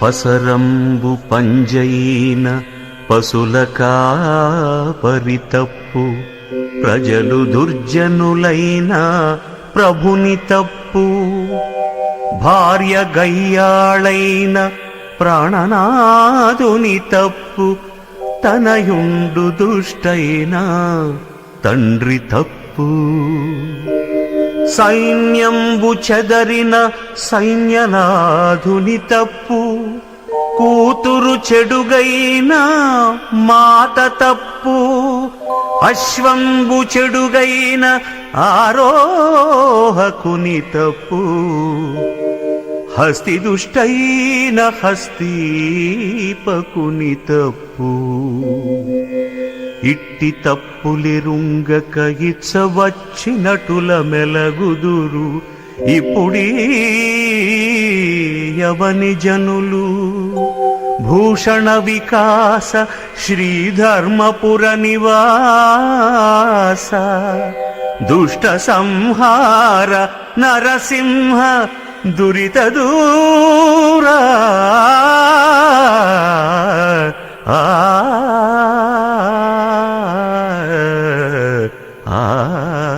పసరంబు పంజైన పశులకా పరితప్పు ప్రజలు దుర్జనులైన ప్రభుని తప్పు భార్య గయ్యాళైన ప్రాణనాదుని తప్పు తనయుండు దుష్టైన తండ్రి తప్పు. సైన్యంబు చెదరిన సైన్యనాధుని తప్పు కూతురు చెడుగైన మాత తప్పు అశ్వంబు చెడుగైన ఆరోహకుని తప్పు. హస్తి దుష్టైన హస్తీపకుని తప్పు. ఇట్టి తప్పులెరుంగక ఇచ్చవచ్చినటుల మెలగుదురు. ఇప్పుడీ యవని జనులు భూషణ వికాస శ్రీధర్మపుర నివాస. దుష్ట సంహార నరసింహ దురిత Ah.